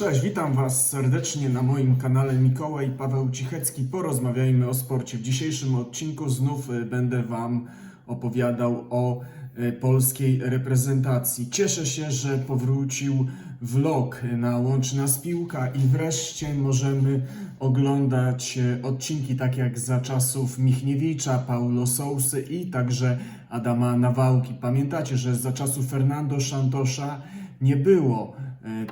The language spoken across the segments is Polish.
Cześć, witam Was serdecznie na moim kanale Mikołaj Paweł Cichecki. Porozmawiajmy o sporcie. W dzisiejszym odcinku znów y, będę Wam opowiadał o y, polskiej reprezentacji. Cieszę się, że powrócił vlog na Łączy Nas Piłka i wreszcie możemy oglądać y, odcinki tak jak za czasów Michniewicza, Paulo Sousy i także Adama Nawałki. Pamiętacie, że za czasów Fernando Santosza nie było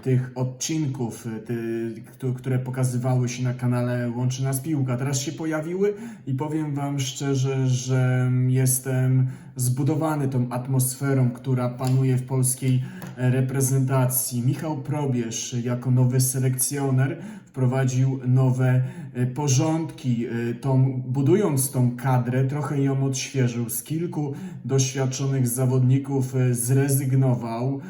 tych odcinków, e, ty, któ- które pokazywały się na kanale Łączy Nas Piłka. Teraz się pojawiły i powiem Wam szczerze, że jestem zbudowany tą atmosferą, która panuje w polskiej e, reprezentacji. Michał Probierz jako nowy selekcjoner wprowadził nowe e, porządki, e, tą, budując tą kadrę, trochę ją odświeżył. Z kilku doświadczonych zawodników e, zrezygnował,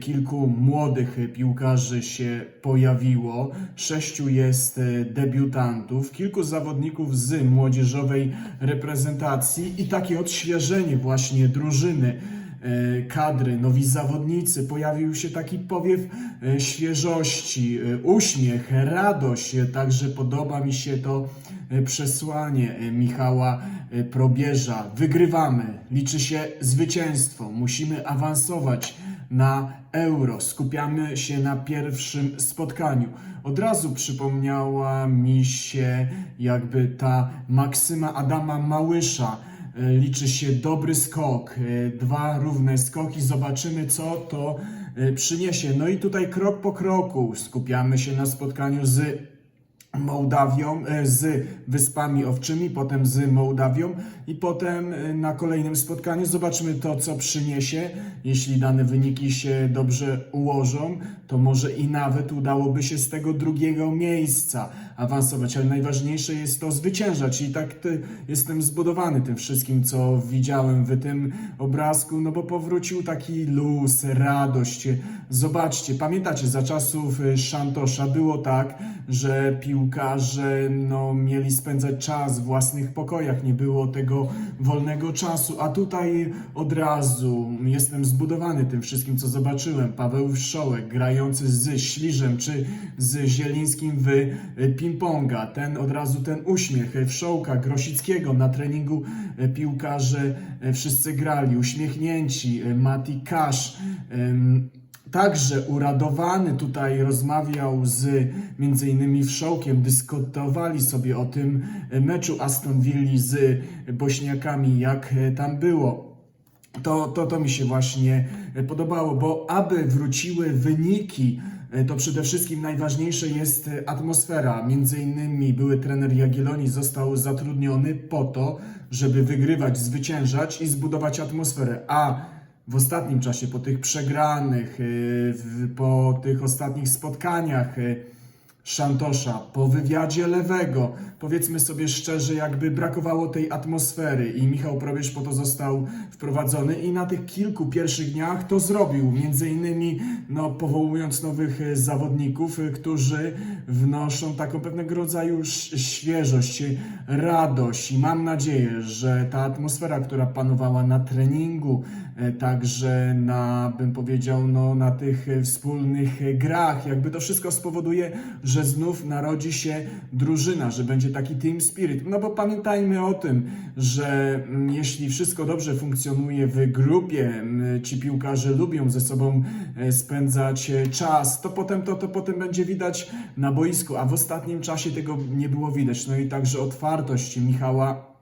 kilku młodych piłkarzy się pojawiło, sześciu jest debiutantów, kilku zawodników z młodzieżowej reprezentacji. I takie odświeżenie właśnie drużyny kadry, nowi zawodnicy, pojawił się taki powiew e, świeżości, e, uśmiech, radość. E, Także podoba mi się to e, przesłanie e, Michała e, Probierza. Wygrywamy, liczy się zwycięstwo, musimy awansować na euro, skupiamy się na pierwszym spotkaniu. Od razu przypomniała mi się jakby ta maksyma Adama Małysza. E, liczy się dobry skok, e, dwa równe skoki, zobaczymy co to e, przyniesie. No i tutaj krok po kroku skupiamy się na spotkaniu z Mołdawią, z Wyspami Owczymi, potem z Mołdawią i potem na kolejnym spotkaniu zobaczymy to, co przyniesie. Jeśli dane wyniki się dobrze ułożą, to może i nawet udałoby się z tego drugiego miejsca awansować, ale najważniejsze jest to zwyciężać i tak ty, jestem zbudowany tym wszystkim, co widziałem w tym obrazku, no bo powrócił taki luz, radość. Zobaczcie, pamiętacie, za czasów y, Szantosza było tak, że piłkarze no, mieli spędzać czas w własnych pokojach, nie było tego wolnego czasu, a tutaj od razu jestem zbudowany tym wszystkim, co zobaczyłem. Paweł Wszołek grający z Śliżem czy z Zielińskim w y, ping-ponga, ten od razu ten uśmiech Wszołka, Grosickiego na treningu y, piłkarze y, wszyscy grali, uśmiechnięci, y, Mati Kasz, Także uradowany tutaj rozmawiał z między innymi Wszołkiem, dyskutowali sobie o tym meczu Aston Villa z Bośniakami, jak tam było. To, to, to mi się właśnie podobało, bo aby wróciły wyniki, to przede wszystkim najważniejsze jest atmosfera. Między innymi były trener Jagielloni został zatrudniony po to, żeby wygrywać, zwyciężać i zbudować atmosferę. A w ostatnim czasie, po tych przegranych, w- po tych ostatnich spotkaniach Szantosza, po wywiadzie Lewego, powiedzmy sobie szczerze, jakby brakowało tej atmosfery i Michał Probierz po to został wprowadzony i na tych kilku pierwszych dniach to zrobił, między innymi no, powołując nowych y, zawodników, y, którzy wnoszą taką pewnego rodzaju świeżość, radość. I mam nadzieję, że ta atmosfera, która panowała na treningu, e, także na, bym powiedział, no, na tych e, wspólnych e, grach, jakby to wszystko spowoduje, że znów narodzi się drużyna, że będzie taki team spirit. No bo pamiętajmy o tym, że mm, jeśli wszystko dobrze funkcjonuje w grupie, mm, ci piłkarze lubią ze sobą e, spędzać e, czas, to potem to, to potem będzie widać na boisku, a w ostatnim czasie tego nie było widać. No i także otwartość Michała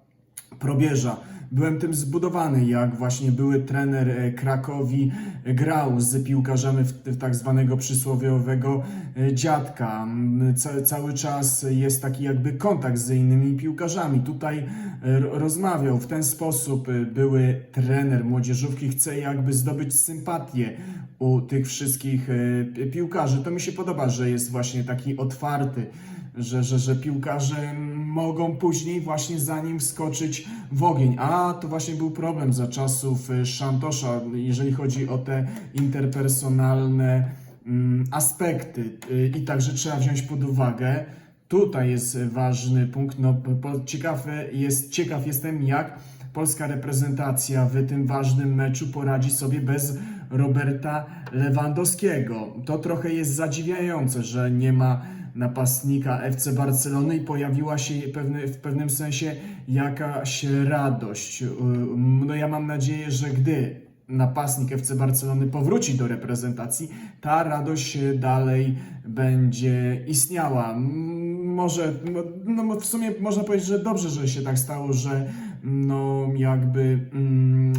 Probierza. Byłem tym zbudowany, jak właśnie były trener e, Krakowi e, grał z piłkarzami w, w tak zwanego przysłowiowego e, dziadka. M, Ca, cały czas jest taki jakby kontakt z innymi piłkarzami. Tutaj ro- rozmawiał w ten sposób. Były trener młodzieżówki, chce jakby zdobyć sympatię u tych wszystkich pi- piłkarzy. To mi się podoba, że jest właśnie taki otwarty że, że, że piłkarze mogą później właśnie za nim wskoczyć w ogień. A to właśnie był problem za czasów y, Szantosza, jeżeli chodzi o te interpersonalne mm, aspekty. Y, I także trzeba wziąć pod uwagę, tutaj jest ważny punkt, no, ciekaw, jest, ciekaw jestem jak polska reprezentacja w tym ważnym meczu poradzi sobie bez Roberta Lewandowskiego. To trochę jest zadziwiające, że nie ma napastnika FC Barcelony i pojawiła się pewne, w pewnym sensie jakaś radość. Yy, No ja mam nadzieję, że gdy napastnik FC Barcelony powróci do reprezentacji, ta radość dalej będzie istniała. Może, no, no w sumie można powiedzieć, że dobrze, że się tak stało, że no jakby mm,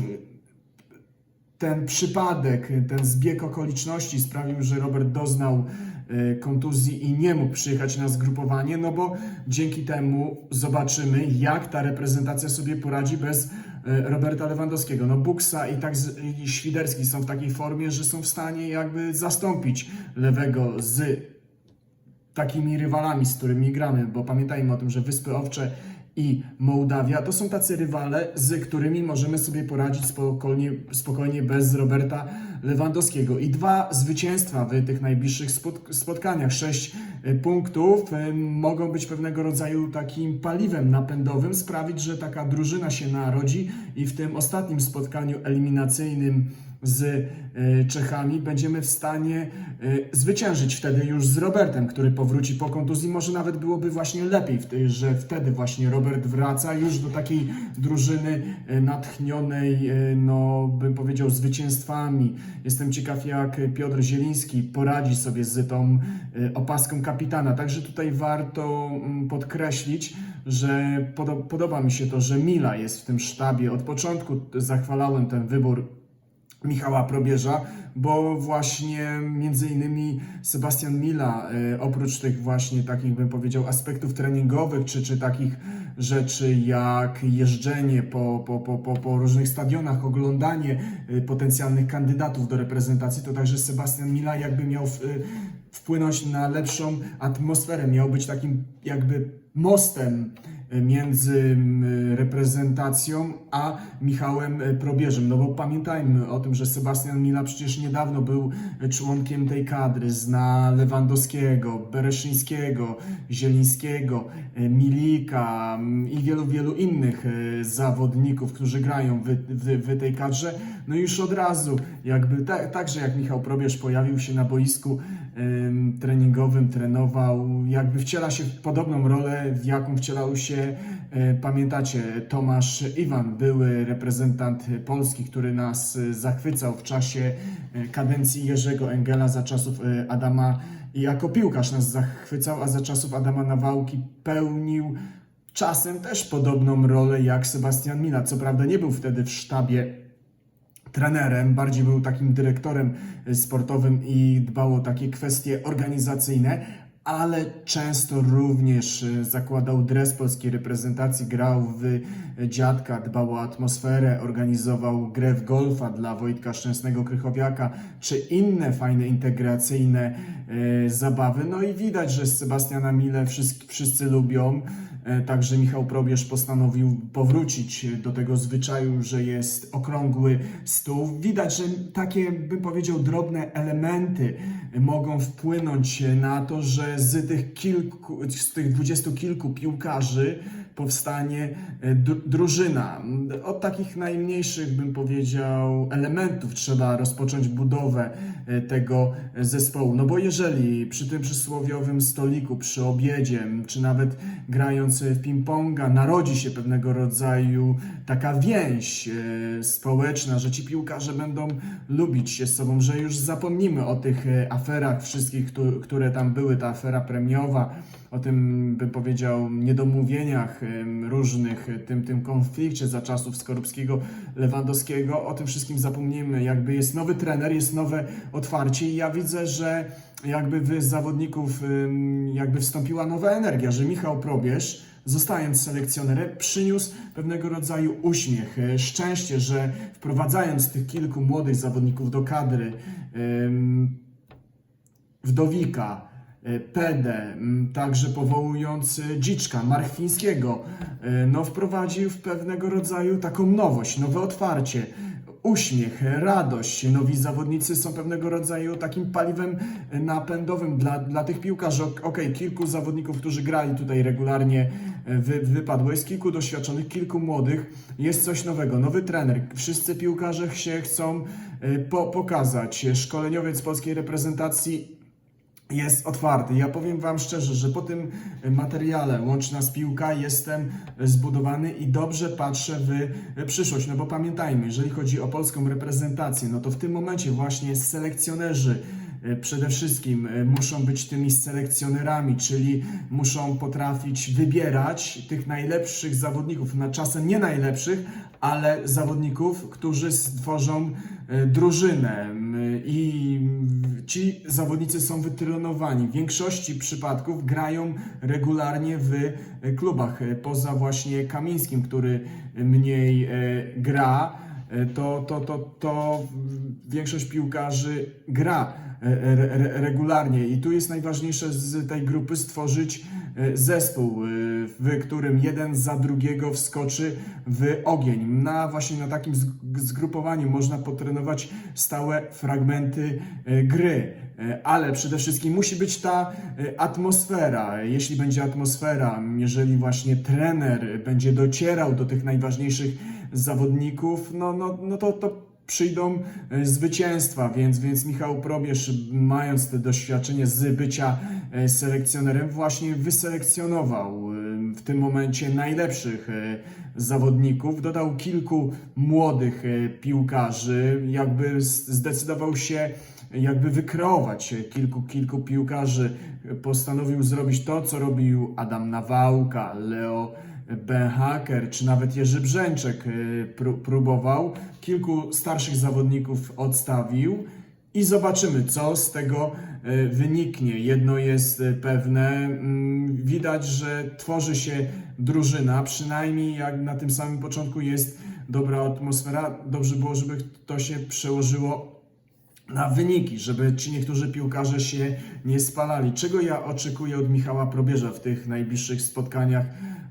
ten przypadek, ten zbieg okoliczności sprawił, że Robert doznał e, kontuzji i nie mógł przyjechać na zgrupowanie, no bo dzięki temu zobaczymy, jak ta reprezentacja sobie poradzi bez e, Roberta Lewandowskiego. No Buksa i tak i Świderski są w takiej formie, że są w stanie jakby zastąpić lewego z takimi rywalami, z którymi gramy, bo pamiętajmy o tym, że Wyspy Owcze i Mołdawia to są tacy rywale, z którymi możemy sobie poradzić spokojnie, spokojnie bez Roberta Lewandowskiego. I dwa zwycięstwa w tych najbliższych spot- spotkaniach, sześć y, punktów, y, mogą być pewnego rodzaju takim paliwem napędowym, sprawić, że taka drużyna się narodzi i w tym ostatnim spotkaniu eliminacyjnym z y, Czechami będziemy w stanie y, zwyciężyć wtedy już z Robertem, który powróci po kontuzji. Może nawet byłoby właśnie lepiej, że wtedy właśnie Robert wraca już do takiej drużyny y, natchnionej, no bym powiedział, zwycięstwami. Jestem ciekaw, jak Piotr Zieliński poradzi sobie z tą opaską kapitana. Także tutaj warto mm, podkreślić, że podo- podoba mi się to, że Mila jest w tym sztabie. Od początku zachwalałem ten wybór Michała Probierza, bo właśnie między innymi Sebastian Mila, e, oprócz tych właśnie takich bym powiedział aspektów treningowych, czy, czy takich rzeczy jak jeżdżenie po, po, po, po, po różnych stadionach, oglądanie e, potencjalnych kandydatów do reprezentacji, to także Sebastian Mila jakby miał e, wpłynąć na lepszą atmosferę, miał być takim jakby mostem między reprezentacją a Michałem e, Probierzem. No bo pamiętajmy o tym, że Sebastian Mila przecież niedawno był e, członkiem tej kadry, zna Lewandowskiego, Bereszyńskiego, Zielińskiego, e, Milika i wielu, wielu innych zawodników, którzy grają w, w, w tej kadrze. No już od razu, jakby tak, także jak Michał Probierz pojawił się na boisku treningowym, trenował, jakby wciela się w podobną rolę, w jaką wcielał się, e, pamiętacie, Tomasz Iwan, były reprezentant Polski, który nas e, zachwycał w czasie e, kadencji Jerzego Engela za czasów Adama i jako piłkarz nas zachwycał, a za czasów Adama Nawałki pełnił czasem też podobną rolę jak Sebastian Mila. Co prawda nie był wtedy w sztabie trenerem, bardziej był takim dyrektorem y, sportowym i dbał o takie kwestie organizacyjne, ale często również y, zakładał dres polskiej reprezentacji, grał w y, dziadka, dbał o atmosferę, organizował grę w golfa dla Wojtka Szczęsnego Krychowiaka, czy inne fajne integracyjne zabawy. No i widać, że Sebastiana Mile wszyscy, wszyscy lubią. E, Także Michał Probierz postanowił powrócić do tego zwyczaju, że jest okrągły stół. Widać, że takie, bym powiedział, drobne elementy mogą wpłynąć na to, że z tych kilku, z tych dwudziestu kilku piłkarzy powstanie e, dru- drużyna. Od takich najmniejszych, bym powiedział, elementów trzeba rozpocząć budowę e, tego zespołu. No bo jeżeli przy tym przysłowiowym stoliku, przy obiedzie, czy nawet grając w ping-ponga, narodzi się pewnego rodzaju taka więź e, społeczna, że ci piłkarze będą lubić się z sobą, że już zapomnimy o tych e, aferach wszystkich, któ- które tam były, ta afera premiowa, o tym, bym powiedział, niedomówieniach różnych, tym, tym konflikcie za czasów Skorupskiego, Lewandowskiego, o tym wszystkim zapomnimy. Jakby jest nowy trener, jest nowe otwarcie i ja widzę, że jakby w zawodników em, jakby wstąpiła nowa energia, że Michał Probierz zostając selekcjonerem, przyniósł pewnego rodzaju uśmiech, e, szczęście, że wprowadzając tych kilku młodych zawodników do kadry, Wdowika, e, Pedę, m, także powołując e, Dziczka, Marchwińskiego, e, no wprowadził w pewnego rodzaju taką nowość, nowe otwarcie. uśmiech, radość. Nowi zawodnicy są pewnego rodzaju takim paliwem napędowym dla, dla tych piłkarzy. Ok- Okej, kilku zawodników, którzy grali tutaj regularnie wy, wypadło. Jest kilku doświadczonych, kilku młodych. Jest coś nowego, nowy trener. Wszyscy piłkarze się chcą e, po, pokazać. Szkoleniowiec polskiej reprezentacji jest otwarty. Ja powiem Wam szczerze, że po tym materiale Łączy nas piłka jestem zbudowany i dobrze patrzę w przyszłość. No bo pamiętajmy, jeżeli chodzi o polską reprezentację, no to w tym momencie właśnie selekcjonerzy e, przede wszystkim e, muszą być tymi selekcjonerami, czyli muszą potrafić wybierać tych najlepszych zawodników, na czasem nie najlepszych, ale zawodników, którzy stworzą e, drużynę i ci zawodnicy są wytrenowani. W większości przypadków grają regularnie w e, klubach. E, Poza właśnie Kamińskim, który mniej e, gra, e, to, to, to, to większość piłkarzy gra e, re, regularnie i tu jest najważniejsze z tej grupy stworzyć e, zespół, e, w którym jeden za drugiego wskoczy w ogień. Na właśnie na takim zg- zgrupowaniu można potrenować stałe fragmenty e, gry. E, Ale przede wszystkim musi być ta e, atmosfera. Jeśli będzie atmosfera, jeżeli właśnie trener będzie docierał do tych najważniejszych zawodników, no, no, no to, to przyjdą e, zwycięstwa, więc, więc Michał Probierz, mając te doświadczenie z bycia e, selekcjonerem, właśnie wyselekcjonował e, w tym momencie najlepszych zawodników, dodał kilku młodych piłkarzy, jakby zdecydował się jakby wykreować kilku, kilku piłkarzy, postanowił zrobić to, co robił Adam Nawałka, Leo Benhaker, czy nawet Jerzy Brzęczek pró- próbował. Kilku starszych zawodników odstawił i zobaczymy, co z tego e, wyniknie. Jedno jest e, pewne, mm, widać, że tworzy się drużyna, przynajmniej jak na tym samym początku jest dobra atmosfera. Dobrze było, żeby to się przełożyło na wyniki, żeby ci niektórzy piłkarze się nie spalali. Czego ja oczekuję od Michała Probierza w tych najbliższych spotkaniach,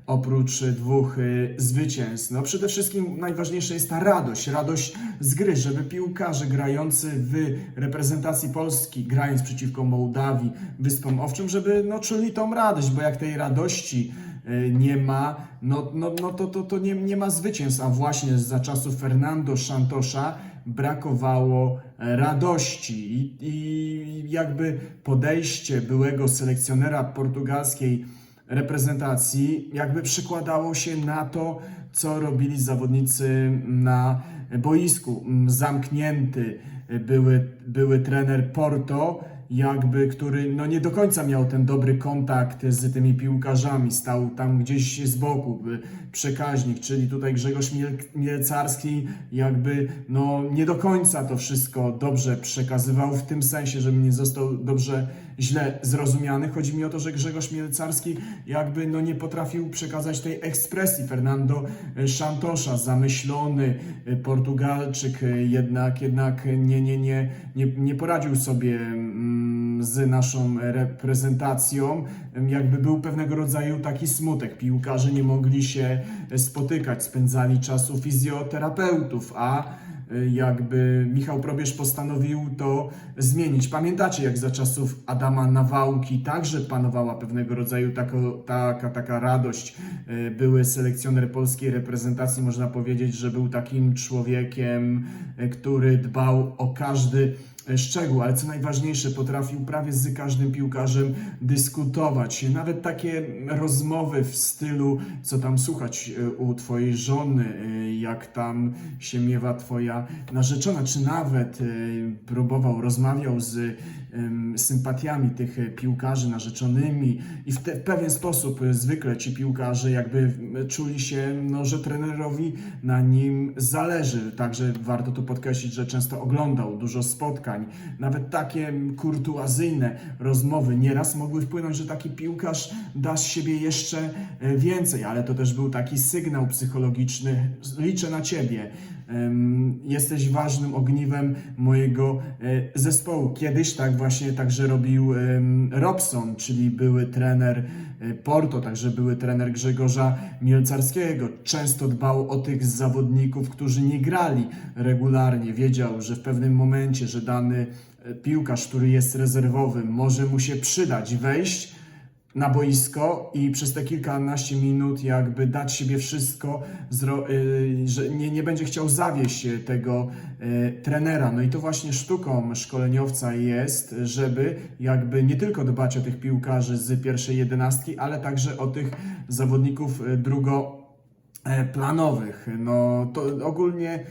oprócz dwóch y, zwycięstw? No przede wszystkim najważniejsza jest ta radość, radość z gry, żeby piłkarze grający w reprezentacji Polski, grając przeciwko Mołdawii, Wyspom Owczym, żeby no, czuli tą radość, bo jak tej radości y, nie ma, no, no, no to, to, to nie, nie ma zwycięstw, a właśnie za czasów Fernando Santosza brakowało e, radości. I, i jakby podejście byłego selekcjonera portugalskiej reprezentacji jakby przykładało się na to, co robili zawodnicy na boisku. Zamknięty były, były trener Porto, jakby, który no nie do końca miał ten dobry kontakt z tymi piłkarzami, stał tam gdzieś z boku, przekaźnik, czyli tutaj Grzegorz Miel- Mielcarski jakby no nie do końca to wszystko dobrze przekazywał, w tym sensie, żeby nie został dobrze, źle zrozumiany. Chodzi mi o to, że Grzegorz Mielcarski jakby no nie potrafił przekazać tej ekspresji. Fernando Szantosza, zamyślony y, Portugalczyk, y, jednak, jednak nie, nie, nie, nie, nie poradził sobie mm, z naszą reprezentacją. Jakby był pewnego rodzaju taki smutek. Piłkarze nie mogli się spotykać, spędzali czas u fizjoterapeutów, a y, jakby Michał Probierz postanowił to zmienić. Pamiętacie, jak za czasów Adama Nawałki także panowała pewnego rodzaju tako, taka, taka radość. Y, Były selekcjoner polskiej reprezentacji, można powiedzieć, że był takim człowiekiem, y, który dbał o każdy szczegół, ale co najważniejsze, potrafił prawie z każdym piłkarzem dyskutować. Nawet takie rozmowy w stylu, co tam słuchać y, u twojej żony, y, jak tam się miewa twoja narzeczona, czy nawet próbował, rozmawiał z ym, sympatiami tych piłkarzy narzeczonymi i w, te, w pewien sposób zwykle ci piłkarze jakby czuli się, no, że trenerowi na nim zależy. Także warto tu podkreślić, że często oglądał dużo spotkań. Nawet takie kurtuazyjne rozmowy nieraz mogły wpłynąć, że taki piłkarz da z siebie jeszcze e, więcej, ale to też był taki sygnał psychologiczny. Liczę na ciebie. Jesteś ważnym ogniwem mojego e, zespołu. Kiedyś tak właśnie także robił Robson, czyli były trener Porto, także były trener Grzegorza Mielcarskiego. Często dbał o tych zawodników, którzy nie grali regularnie. Wiedział, że w pewnym momencie, że dany e, piłkarz, który jest rezerwowym, może mu się przydać wejść na boisko i przez te kilkanaście minut jakby dać siebie wszystko, y, że nie, nie będzie chciał zawieść tego y, trenera. No i to właśnie sztuką szkoleniowca jest, żeby jakby nie tylko dbać o tych piłkarzy z pierwszej jedenastki, ale także o tych zawodników y, drugoplanowych. No to ogólnie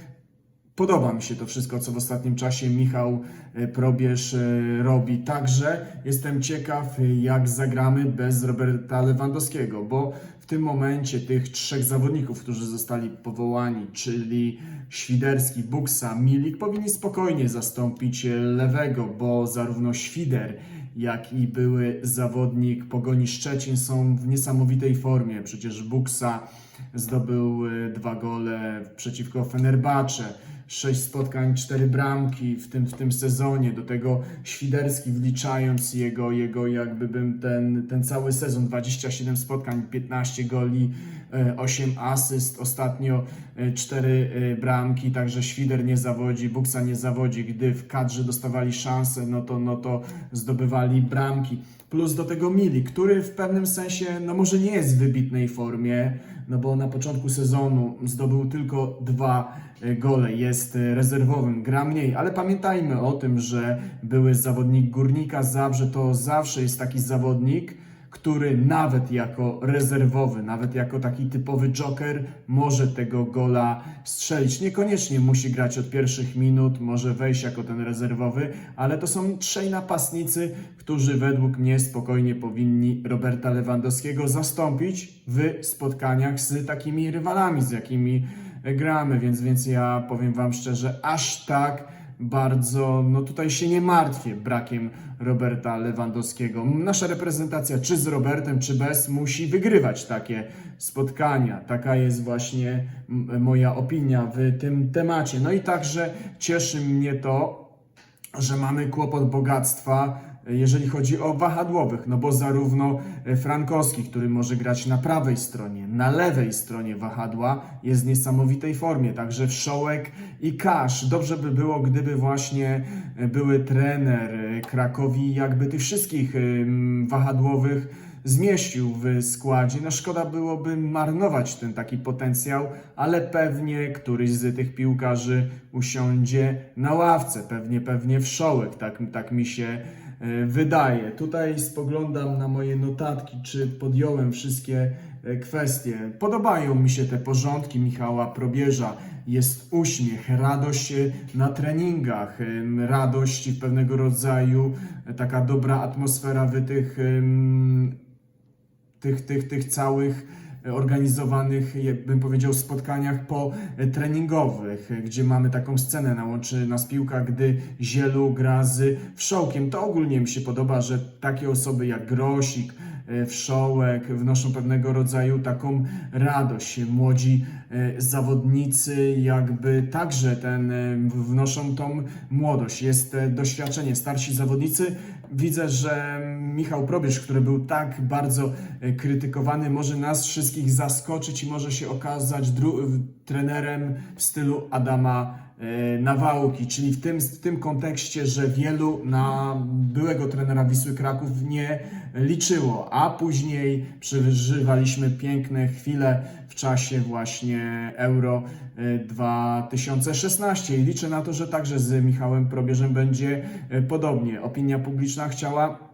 Podoba mi się to wszystko, co w ostatnim czasie Michał e, Probierz e, robi. Także jestem ciekaw, e, jak zagramy bez Roberta Lewandowskiego, bo w tym momencie tych trzech zawodników, którzy zostali powołani, czyli Świderski, Buksa, Milik, powinni spokojnie zastąpić lewego, bo zarówno Świder, jak i były zawodnik Pogoni Szczecin są w niesamowitej formie. Przecież Buksa zdobył dwa gole przeciwko Fenerbacze. 6 spotkań, 4 bramki w tym, w tym sezonie. Do tego Świderski wliczając jego, jego jakby bym ten, ten cały sezon, 27 spotkań, 15 goli, e, 8 asyst, ostatnio e, 4 e, bramki, także Świder nie zawodzi, Buksa nie zawodzi. Gdy w kadrze dostawali szansę, no to, no to zdobywali bramki. Plus do tego Mili, który w pewnym sensie, no może nie jest w wybitnej formie, no bo na początku sezonu zdobył tylko dwa e, gole, jest e, rezerwowym, gra mniej, ale pamiętajmy o tym, że były zawodnik Górnika Zabrze, to zawsze jest taki zawodnik, który nawet jako rezerwowy, nawet jako taki typowy joker może tego gola strzelić. Niekoniecznie musi grać od pierwszych minut, może wejść jako ten rezerwowy, ale to są trzej napastnicy, którzy według mnie spokojnie powinni Roberta Lewandowskiego zastąpić w spotkaniach z takimi rywalami, z jakimi gramy, więc, więc ja powiem Wam szczerze, aż tak bardzo, no tutaj się nie martwię brakiem Roberta Lewandowskiego. Nasza reprezentacja, czy z Robertem, czy bez, musi wygrywać takie spotkania. Taka jest właśnie moja opinia w tym temacie. No i także cieszy mnie to, że mamy kłopot bogactwa, jeżeli chodzi o wahadłowych, no bo zarówno Frankowski, który może grać na prawej stronie, na lewej stronie wahadła, jest w niesamowitej formie, także Wszołek i Kasz. Dobrze by było, gdyby właśnie były trener Krakowi, jakby tych wszystkich wahadłowych zmieścił w składzie. No szkoda byłoby marnować ten taki potencjał, ale pewnie któryś z tych piłkarzy usiądzie na ławce, pewnie, pewnie Wszołek, tak, tak mi się e, wydaje. Tutaj spoglądam na moje notatki, czy podjąłem wszystkie e, kwestie. Podobają mi się te porządki Michała Probierza. Jest uśmiech, radość e, na treningach, radość pewnego rodzaju, e, taka dobra atmosfera w tych tych, tych, całych e, organizowanych, bym powiedział, spotkaniach po treningowych, e, gdzie mamy taką scenę na łączy nas piłka, gdy Zielu gra z Wszołkiem. To ogólnie mi się podoba, że takie osoby jak Grosik, Wszołek wnoszą pewnego rodzaju taką radość. Młodzi e, zawodnicy jakby także ten, e, wnoszą tą młodość. Jest e, doświadczenie. Starsi zawodnicy widzę, że Michał Probierz, który był tak bardzo e, krytykowany, może nas wszystkich zaskoczyć i może się okazać trenerem w stylu Adama e, Nawałki, czyli w tym, w tym kontekście, że wielu na byłego trenera Wisły Kraków nie liczyło, a później przeżywaliśmy piękne chwile w czasie właśnie Euro e, 2016 i liczę na to, że także z Michałem Probierzem będzie e, podobnie. Opinia publiczna chciała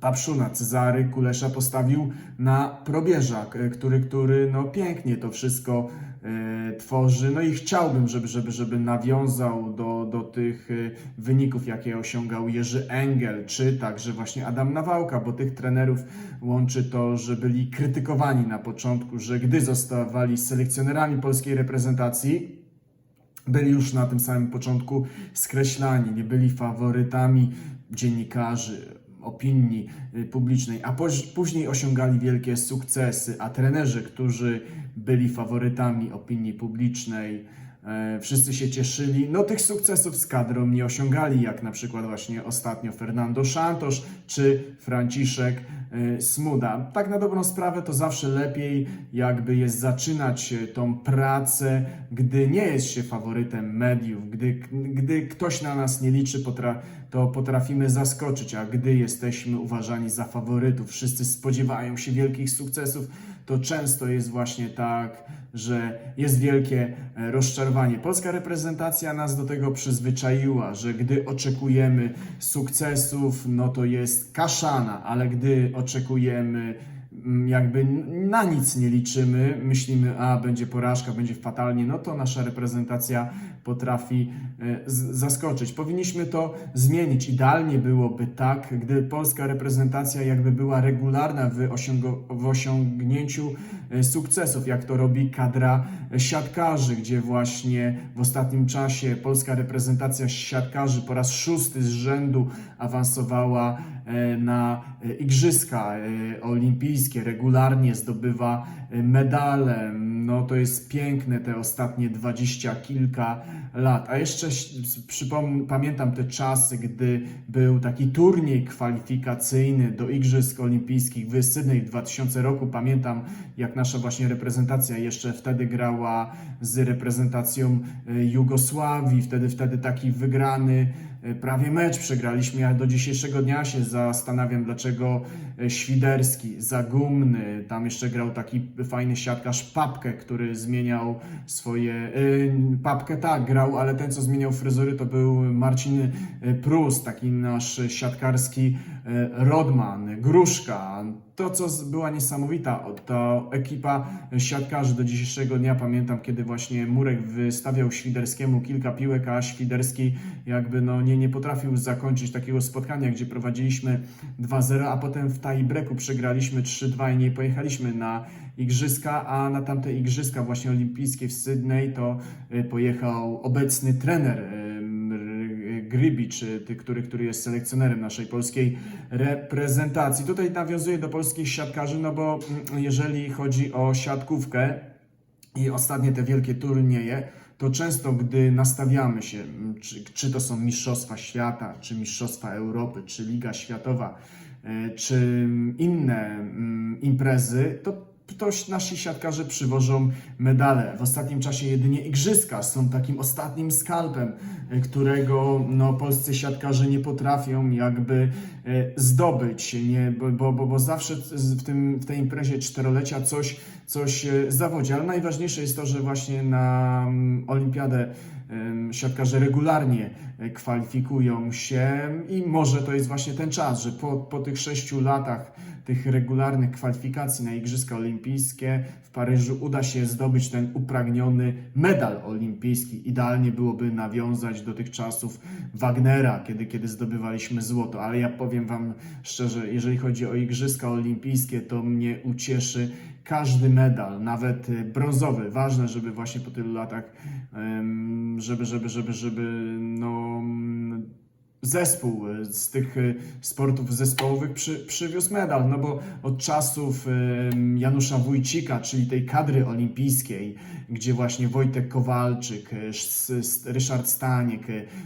Papszuna, Cezary Kulesza postawił na probierza, k- który, który no pięknie to wszystko e, tworzy. No i chciałbym, żeby, żeby, żeby nawiązał do, do tych e, wyników, jakie osiągał Jerzy Engel, czy także właśnie Adam Nawałka, bo tych trenerów łączy to, że byli krytykowani na początku, że gdy zostawali selekcjonerami polskiej reprezentacji, byli już na tym samym początku skreślani, nie byli faworytami dziennikarzy, opinii y, publicznej, a później osiągali wielkie sukcesy, a trenerzy, którzy byli faworytami opinii publicznej, wszyscy się cieszyli. No tych sukcesów z kadrą nie osiągali, jak na przykład właśnie ostatnio Fernando Santos czy Franciszek e, Smuda. Tak na dobrą sprawę to zawsze lepiej jakby jest zaczynać e, tą pracę, gdy nie jest się faworytem mediów, gdy, gdy ktoś na nas nie liczy, potra, to potrafimy zaskoczyć, a gdy jesteśmy uważani za faworytów, wszyscy spodziewają się wielkich sukcesów, to często jest właśnie tak, że jest wielkie e, rozczarowanie. Polska reprezentacja nas do tego przyzwyczaiła, że gdy oczekujemy sukcesów, no to jest kaszana, ale gdy oczekujemy mm, jakby na nic nie liczymy, myślimy, a będzie porażka, będzie fatalnie, no to nasza reprezentacja potrafi e, zaskoczyć. Powinniśmy to zmienić. Idealnie byłoby tak, gdy polska reprezentacja jakby była regularna w, w osiągnięciu e, sukcesów, jak to robi kadra siatkarzy, gdzie właśnie w ostatnim czasie polska reprezentacja siatkarzy po raz szósty z rzędu awansowała e, na Igrzyska Olimpijskie, regularnie zdobywa medale. No to jest piękne te ostatnie dwadzieścia kilka lat. A jeszcze pamiętam te czasy, gdy był taki turniej kwalifikacyjny do Igrzysk Olimpijskich w Sydney w 2000 roku. Pamiętam, jak nasza właśnie reprezentacja jeszcze wtedy grała z reprezentacją e, Jugosławii. Wtedy, wtedy taki wygrany prawie mecz przegraliśmy. Ja do dzisiejszego dnia się zastanawiam, dlaczego e, Świderski, Zagumny, tam jeszcze grał taki fajny siatkarz Papkę, który zmieniał swoje... e, Papkę tak, grał, ale ten, co zmieniał fryzury, to był Marcin e, Prus, taki nasz siatkarski e, Rodman, Gruszka. To, co była niesamowita, o, ta ekipa siatkarzy do dzisiejszego dnia, pamiętam, kiedy właśnie Murek wystawiał Świderskiemu kilka piłek, a Świderski jakby no nie, nie potrafił zakończyć takiego spotkania, gdzie prowadziliśmy 2-0, a potem w tiebreaku przegraliśmy 3-2 i nie pojechaliśmy na igrzyska, a na tamte igrzyska właśnie olimpijskie w Sydney to y, pojechał obecny trener R- Grybicz, który, który jest selekcjonerem naszej polskiej reprezentacji. Tutaj nawiązuję do polskich siatkarzy, no bo mm, jeżeli chodzi o siatkówkę i ostatnie te wielkie turnieje, to często gdy nastawiamy się, mm, czy, czy to są Mistrzostwa Świata, czy Mistrzostwa Europy, czy Liga Światowa, e, czy mm, inne imprezy, to to nasi siatkarze przywożą medale. W ostatnim czasie jedynie igrzyska są takim ostatnim skalpem, e, którego no, polscy siatkarze nie potrafią jakby e, zdobyć, nie, bo, bo, bo, zawsze w, tym, w tej imprezie czterolecia coś, coś e, zawodzi. Ale najważniejsze jest to, że właśnie na mm, olimpiadę siatkarze regularnie kwalifikują się i może to jest właśnie ten czas, że po, po tych sześciu latach tych regularnych kwalifikacji na Igrzyska Olimpijskie w Paryżu uda się zdobyć ten upragniony medal olimpijski. Idealnie byłoby nawiązać do tych czasów Wagnera, kiedy, kiedy zdobywaliśmy złoto, ale ja powiem Wam szczerze, jeżeli chodzi o Igrzyska Olimpijskie, to mnie ucieszy każdy medal, nawet y, brązowy. Ważne, żeby właśnie po tylu latach, żeby, żeby, żeby, żeby, no, zespół y, z tych y, sportów zespołowych przy, przywiózł medal, no bo od czasów em, Janusza Wójcika, czyli tej kadry olimpijskiej, gdzie właśnie Wojtek Kowalczyk, Ryszard Staniek,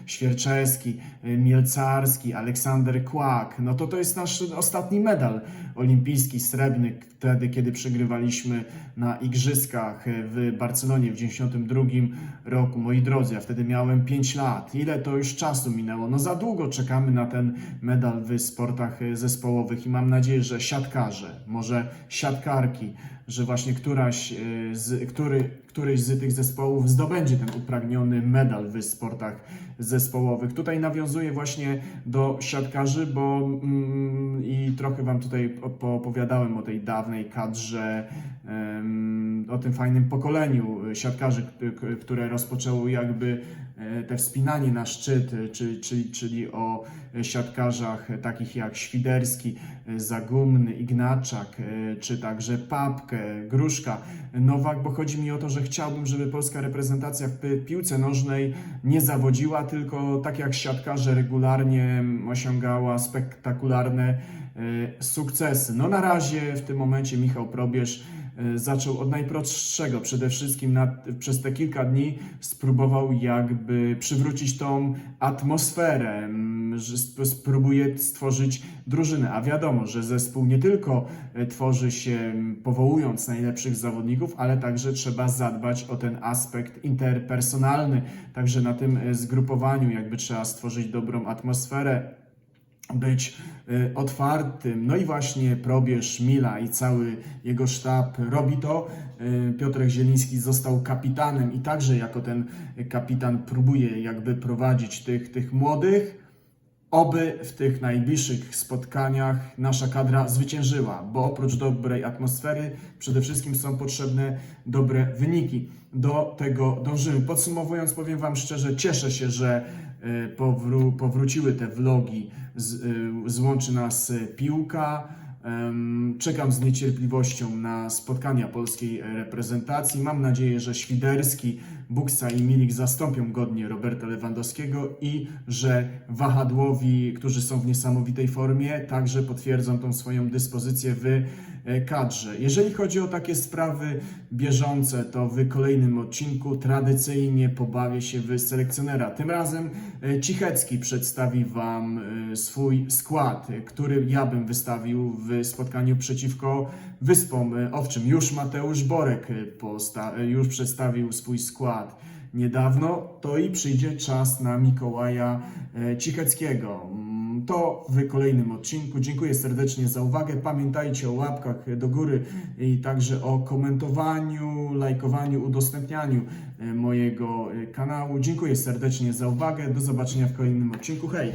Świerczewski, Mielcarski, Aleksander Kłak, no to to jest nasz ostatni medal olimpijski, srebrny, wtedy kiedy przegrywaliśmy na igrzyskach w Barcelonie w 92 roku. Moi drodzy, ja wtedy miałem 5 lat. Ile to już czasu minęło? No za długo czekamy na ten medal w sportach y, zespołowych i mam nadzieję, że siatkarze, może siatkarki, że właśnie któraś y, z, który, któryś z tych zespołów zdobędzie ten upragniony medal w sportach zespołowych. Tutaj nawiązuję właśnie do siatkarzy, bo mm, i trochę Wam tutaj op- poopowiadałem o tej dawnej kadrze, em, o tym fajnym pokoleniu y, siatkarzy, które rozpoczęło jakby e, te wspinanie na szczyt, y, czy, czyli, czyli o e, siatkarzach e, takich jak Świderski, e, Zagumny, Ignaczak, e, czy także Papkę, Gruszka, Nowak, bo chodzi mi o to, że chciałbym, żeby polska reprezentacja w pi- piłce nożnej nie zawodziła, tylko tak jak siatkarze regularnie osiągała spektakularne e, sukcesy. No na razie w tym momencie Michał Probierz e, zaczął od najprostszego. Przede wszystkim na, przez te kilka dni spróbował jakby przywrócić tą atmosferę, mm, spróbuje stworzyć drużynę. A wiadomo, że zespół nie tylko e, tworzy się mm, powołując najlepszych zawodników, ale także trzeba zadbać o ten aspekt interpersonalny. Także na tym e, zgrupowaniu jakby trzeba stworzyć dobrą atmosferę być y, otwartym. No i właśnie probierz Mila i cały jego sztab robi to. Y, Piotrek Zieliński został kapitanem i także jako ten kapitan próbuje jakby prowadzić tych, tych młodych. Oby w tych najbliższych spotkaniach nasza kadra zwyciężyła, bo oprócz dobrej atmosfery przede wszystkim są potrzebne dobre wyniki. Do tego dążymy. Podsumowując, powiem Wam szczerze, cieszę się, że powró- powróciły te vlogi, z, e, złączy nas e, piłka. Czekam z niecierpliwością na spotkania polskiej reprezentacji. Mam nadzieję, że Świderski, Buksa i Milik zastąpią godnie Roberta Lewandowskiego i że wahadłowi, którzy są w niesamowitej formie, także potwierdzą tą swoją dyspozycję w kadrze. Jeżeli chodzi o takie sprawy bieżące, to w kolejnym odcinku tradycyjnie pobawię się w selekcjonera. Tym razem e, Cichecki przedstawi Wam e, swój skład, e, który ja bym wystawił w spotkaniu przeciwko Wyspom. E, Owczym, już Mateusz Borek e, e, już przedstawił swój skład niedawno, to i przyjdzie czas na Mikołaja e, Cicheckiego. To w kolejnym odcinku. Dziękuję serdecznie za uwagę. Pamiętajcie o łapkach do góry i także o komentowaniu, lajkowaniu, udostępnianiu e, mojego e, kanału. Dziękuję serdecznie za uwagę. Do zobaczenia w kolejnym odcinku. Hej!